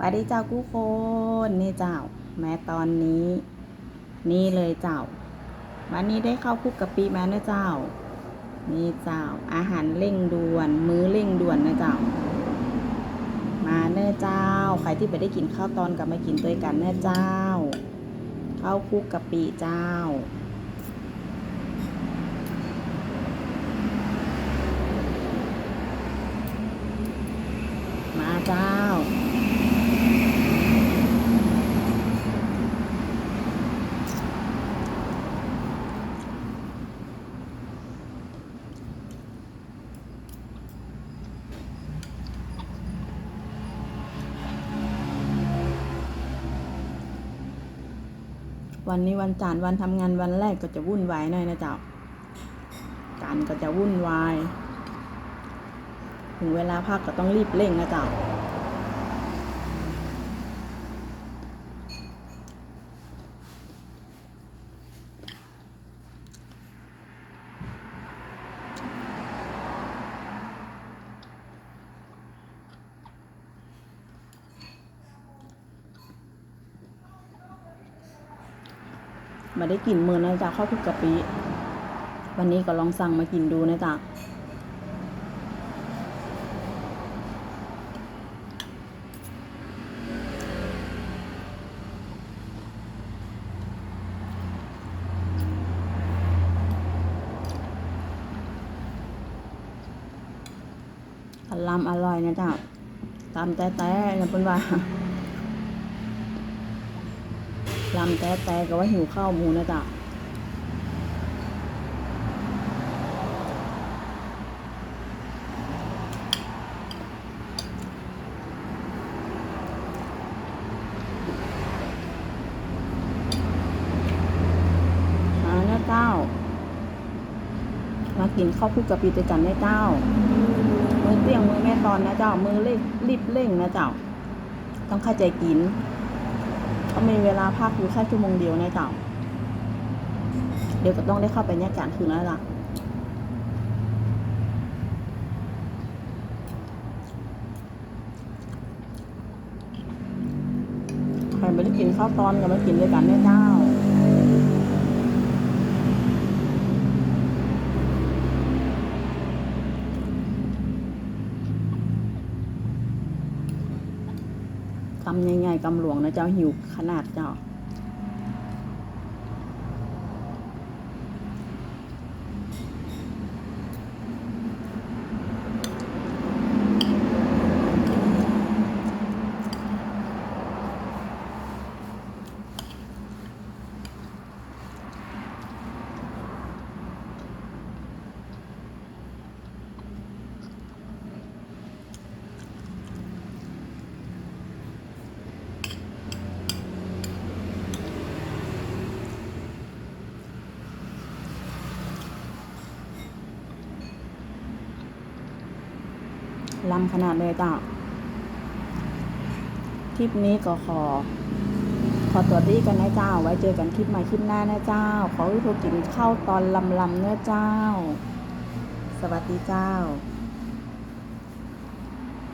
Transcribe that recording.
สวัสดีเจ้ากู้คนนี่เจ้า แม้ตอนนี้ นี่เลยเจ้า วันนี้ได้เข้าคุกกะปิมาเนอะเจ้า นี่เจ้า อาหารเร่งด่วน มื้อเร่งด่วนนะเจ้า มาเนอเจ้า ใครที่ไปได้กินข้าวตอนกับมากินด้วยกันเนอเจ้าข้าวคุกกะปิเจ้ามาเจ้า วันนี้วันจันทร์วันทำงานวันแรกก็จะวุ่นวายหน่อยนะเจ้า การก็จะวุ่นวาย ถึงเวลาพักก็ต้องรีบเร่งนะเจ้า มาได้กลิ่นมือนะจ๊ะข้าวคลุกกะปิวันนี้ก็ลองสั่งมากินดูนะจ๊ะอลำอร่อยนะจ๊ะตำแต่แต่นะเป็นว่า ลำแต่แต่ก็ว่าหิวข้าวหมูนะจ๊ะมาเนะเจ้า มากินข้าวคลุกกะปิด้วยกันนะเจ้า มือเตี้ยงมือแม่ตอนนะเจ้า มือเร่งรีบเร่งนะเจ้า ต้องเข้าใจกิน เขามีเวลาพักอยู่แค่ชั่วโมงเดียวในเต่า เดี๋ยวก็ต้องได้เข้าไปแยกการคืนแล้วล่ะใครไม่ได้กินข้าวตอนก็มากินด้วยกันเนี่ยเจ้า กำใหญ่ๆกำหลวงนะเจ้าหิวขนาดเจ้า ลำขนาดเลยจ้าคลิปนี้ก็ขอ ขอตัวดีกันนะเจ้า ไว้เจอกันคลิปใหม่คลิปหน้านะเจ้า ขอให้ทุกกินข้าวตอนลำลำเนื้อเจ้า สวัสดีเจ้า